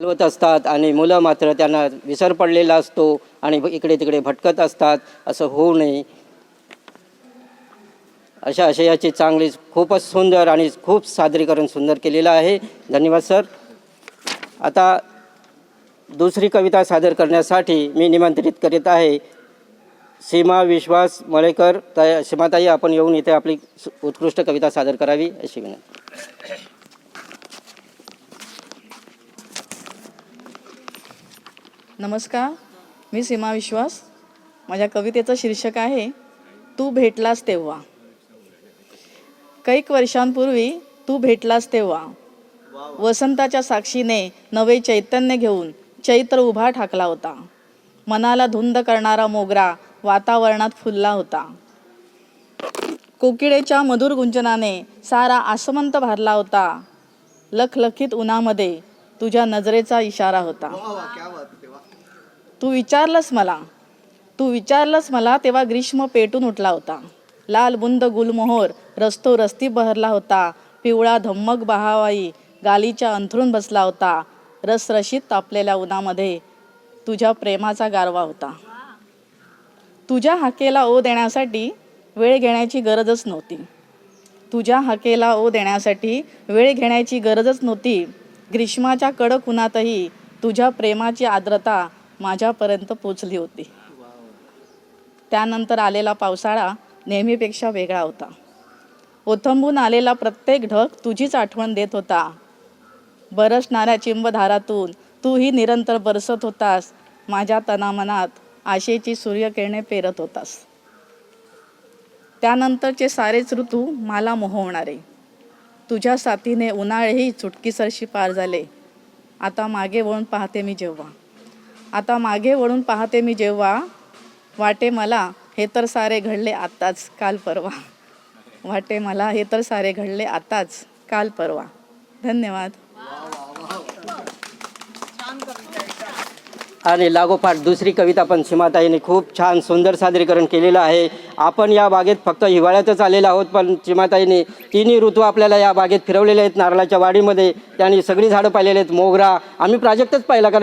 चालवत असतात आणि मुलं मात्र त्यांना विसर पडलेला असतो आणि इकडे तिकडे भटकत असतात असं होऊ नये. अशा आशयाची चांगली खूपच सुंदर आणि खूप सादरीकरण सुंदर केलेलं आहे. धन्यवाद सर. आता दुसरी कविता सादर करण्यासाठी मी निमंत्रित करीत आहे. सीमा विश्वास मळेकर त सीमाताई आपण येऊन इथे आपली उत्कृष्ट कविता सादर करावी अशी विनंती. नमस्कार मी सीमा विश्वास. माझ्या कवितेचं शीर्षक आहे तू भेटलास तेव्हा. कैक वर्षांपूर्वी तू भेटलास तेव्हा. वसंताच्या साक्षीने नवे चैतन्य घेऊन चैत्र उभा ठाकला होता. मनाला धुंद करणारा मोगरा वातावरणात फुलला होता. कोकिळेच्या मधुर गुंजनाने सारा आसमंत भरला होता. लखलखीत उन्हामध्ये तुझ्या नजरेचा इशारा होता. तू विचारलंस मला. तू विचारलंस मला तेव्हा ग्रीष्म पेटून उठला होता. लाल बुंद गुलमोहर रस्तो रस्ती बहरला होता. पिवळा धम्मक बहावाई गालीच्या अंथरून बसला होता. रसरशीत तापलेल्या उन्हामध्ये तुझ्या प्रेमाचा गारवा होता. तुझ्या हाकेला ओ देण्यासाठी वेळ घेण्याची गरजच नव्हती. तुझ्या हाकेला ओ देण्यासाठी वेळ घेण्याची गरजच नव्हती. ग्रीष्माच्या कडक उन्हातही तुझ्या प्रेमाची आर्द्रता माझ्यापर्यंत पोचली होती. त्यानंतर आलेला पावसाळा नेहमीपेक्षा वेगळा होता. ओथंबून आलेला प्रत्येक ढग तुझीच आठवण देत होता. बरसणाऱ्या चिंबधारातून तूही निरंतर बरसत होतास. माझ्या तनामनात आशेची सूर्यकिरणे पेरत होतास. त्यानंतरचे सारेच ऋतू मला मोहवणारे तुझ्या साथीने उन्हाळेही चुटकीसरशी पार झाले. आता मागे वळून पाहते मी जेव्हा. आता मागे वळून पाहते मी जेव्हा. वाटे मला हे तर सारे घडले आत्ताच काल परवा. वाटे मला हे तर सारे घडले आत्ताच काल परवा. धन्यवाद. आणि लागोपाठ दुसरी कविता पण सीमाताईने खूप छान सुंदर सादरीकरण केलेलं आहे. आपण या बागेत फक्त हिवाळ्यातच आलेलो आहोत पण सीमाताईने तिन्ही ऋतू आपल्याला या बागेत फिरवलेले आहेत. नारळाच्या वाडीमध्ये त्यांनी सगळी झाडं पाहिलेली आहेत. मोगरा आम्ही प्राजक्तच पाहिला कारण